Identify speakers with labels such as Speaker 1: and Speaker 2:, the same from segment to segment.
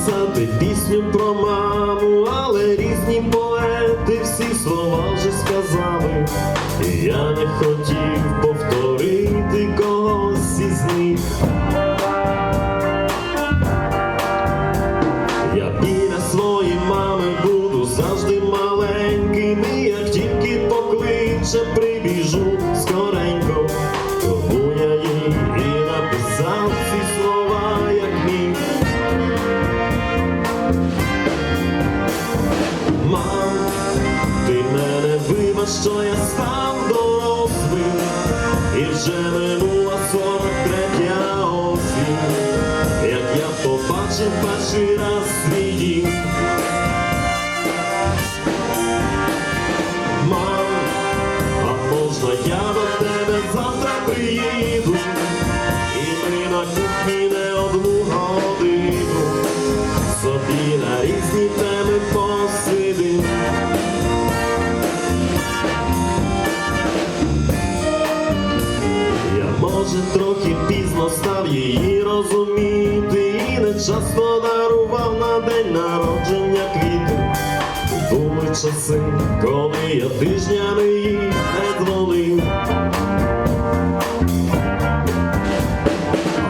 Speaker 1: написати пісню про маму, Мам, ти мене вибач, що я став дорослим, і вже минула сорок третя осінь, як я побачив перший раз свій дім. Мам, а можна я до тебе завтра приїду, і ми на кухні не Може трохи пізно став її розуміти, і не часто дарував на день народження квіти. Були часи, коли я тижнями їй не дзвонив.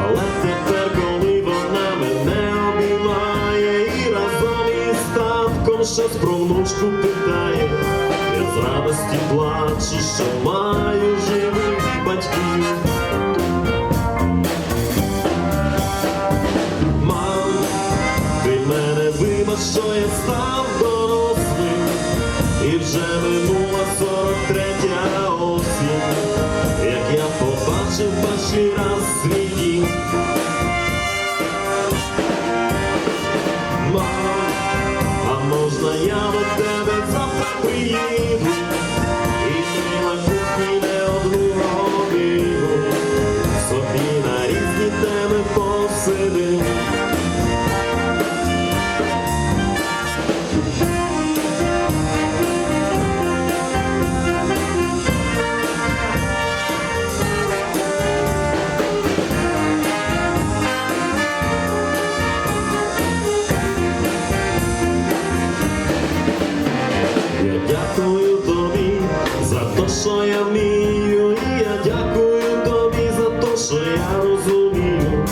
Speaker 1: Але тепер, коли вона мене обіймає і разом із татком щось про внучку питає, я з радості плачу, що маю живих мене що я став дорослим, і вже минула сорок третя осінь, як я побачив перший раз свій дім. А можна я до тебе завтра приїду, що я вмію, і я дякую тобі за те, що я розумію.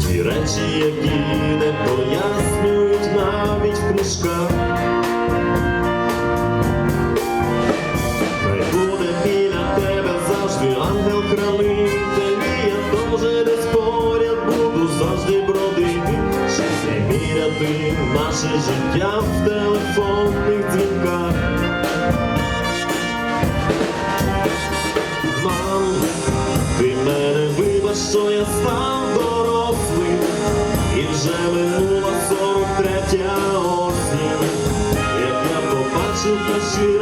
Speaker 1: Ті речі, які не пояснюють навіть в книжках. Хай буде біля тебе завжди ангел-хранитель, і я десь поряд буду завжди бродити, щоб не міряти наше життя в телефонних дзвінках. Що я став дорослим, і вже минула сорок третя осінь, як я побачив перший